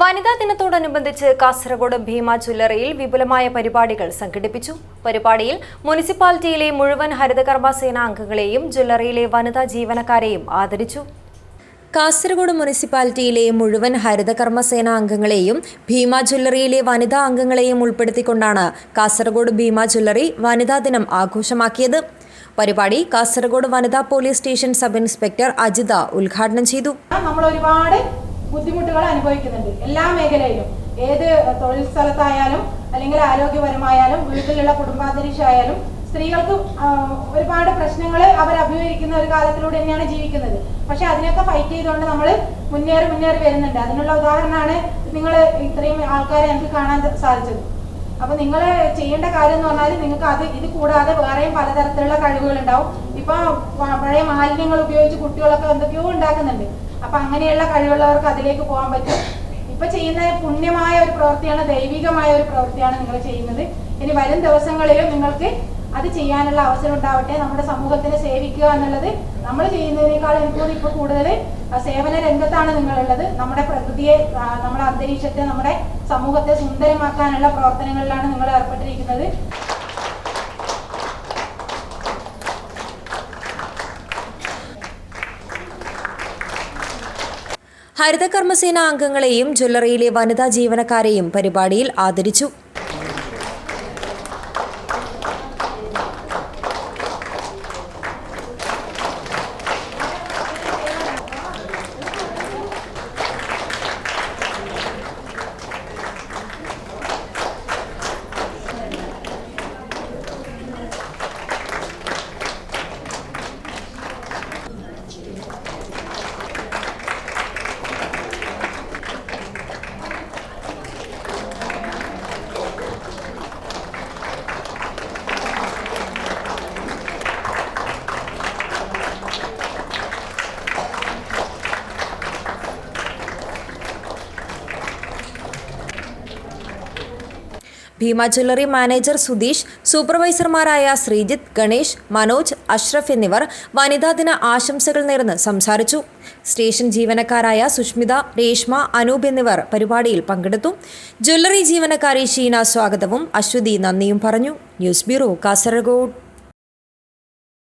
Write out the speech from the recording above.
വനിതാ ദിനത്തോടനുബന്ധിച്ച് കാസർഗോഡ് ഭീമ ജ്വല്ലറിയിൽ വിപുലമായ പരിപാടികൾ സംഘടിപ്പിച്ചു. പരിപാടിയിൽ മുനിസിപ്പാലിറ്റിയിലെ മുഴുവൻ ഹരിതകർമ്മസേന അംഗങ്ങളെയും ജ്വല്ലറിയിലെ വനിതാ ജീവനക്കാരെയും ആദരിച്ചു. കാസർഗോഡ് മുനിസിപ്പാലിറ്റിയിലെ മുഴുവൻ ഹരിതകർമ്മസേന അംഗങ്ങളെയും ഭീമ ജ്വല്ലറിയിലെ വനിതാ അംഗങ്ങളെയും ഉൾപ്പെടുത്തിക്കൊണ്ടാണ് കാസർഗോഡ് ഭീമ ജ്വല്ലറി വനിതാ ദിനം ആഘോഷമാക്കിയത്. പരിപാടി കാസർഗോഡ് വനിതാ police station sub inspector Ajitha ഉദ്ഘാടനം ചെയ്തു. നമ്മൾ ഒരുപാട് ബുദ്ധിമുട്ടുകൾ അനുഭവിക്കുന്നുണ്ട്. എല്ലാ മേഖലയിലും. ഏത് തൊഴിൽ സ്ഥലത്തായാലും അല്ലെങ്കിൽ ആരോഗ്യപരമായാലും വീട്ടിലുള്ള കുടുംബാന്തരീക്ഷമായാലും സ്ത്രീകൾക്ക് ഒരുപാട് പ്രശ്നങ്ങൾ അവർ അഭിമുഖീകരിക്കുന്ന ഒരു കാലത്തിലൂടെ തന്നെയാണ് ജീവിക്കുന്നത്. പക്ഷെ അതിനൊക്കെ ഫൈറ്റ് ചെയ്തുകൊണ്ട് നമ്മൾ മുന്നേറി മുന്നേറി വരുന്നുണ്ട്. അതിനുള്ള ഉദാഹരണമാണ് നിങ്ങൾ ഇത്രയും ആൾക്കാരെ എനിക്ക് കാണാൻ സാധിച്ചത്. അപ്പൊ നിങ്ങൾ ചെയ്യേണ്ട കാര്യം എന്ന് പറഞ്ഞാൽ നിങ്ങൾക്ക് അത് ഇത് കൂടാതെ വേറെയും പലതരത്തിലുള്ള കഴിവുകൾ ഉണ്ടാവും. ഇപ്പൊ പഴയ മാലിന്യങ്ങൾ ഉപയോഗിച്ച് കുട്ടികളൊക്കെ എന്തൊക്കെയോ ഉണ്ടാക്കുന്നുണ്ട്. അപ്പൊ അങ്ങനെയുള്ള കഴിവുള്ളവർക്ക് അതിലേക്ക് പോകാൻ പറ്റും. ഇപ്പൊ ചെയ്യുന്ന പുണ്യമായ ഒരു പ്രവൃത്തിയാണ് ദൈവികമായ ഒരു പ്രവൃത്തിയാണ് നിങ്ങൾ ചെയ്യുന്നത്. ഇനി വരും ദിവസങ്ങളിലും നിങ്ങൾക്ക് അത് ചെയ്യാനുള്ള അവസരം ഉണ്ടാവട്ടെ. നമ്മുടെ സമൂഹത്തിനെ സേവിക്കുക എന്നുള്ളത് നമ്മൾ ചെയ്യുന്നതിനേക്കാൾ എനിക്ക് ഇപ്പൊ കൂടുതൽ സേവന രംഗത്താണ് നിങ്ങളുള്ളത്. നമ്മുടെ പ്രകൃതിയെ നമ്മുടെ അന്തരീക്ഷത്തെ നമ്മുടെ സമൂഹത്തെ സുന്ദരമാക്കാനുള്ള പ്രവർത്തനങ്ങളിലാണ് നിങ്ങൾ ഏർപ്പെട്ടിരിക്കുന്നത്. ഹരിതകർമ്മസേന അംഗങ്ങളെയും ജ്വല്ലറിയിലെ വനിതാ ജീവനക്കാരെയും പരിപാടിയിൽ ആദരിച്ചു. ഭീമ ജ്വല്ലറി മാനേജർ സുധീഷ് സൂപ്പർവൈസർമാരായ ശ്രീജിത്ത് ഗണേഷ് മനോജ് അഷ്റഫ് എന്നിവർ വനിതാ ദിന ആശംസകൾ നേർന്ന് സംസാരിച്ചു. സ്റ്റേഷൻ ജീവനക്കാരായ സുഷ്മിത രേഷ്മ അനൂപ് എന്നിവർ പരിപാടിയിൽ പങ്കെടുത്തു. ജ്വല്ലറി ജീവനക്കാരി ഷീന സ്വാഗതവും അശ്വതി നന്ദിയും പറഞ്ഞു. News bureau Kasaragod.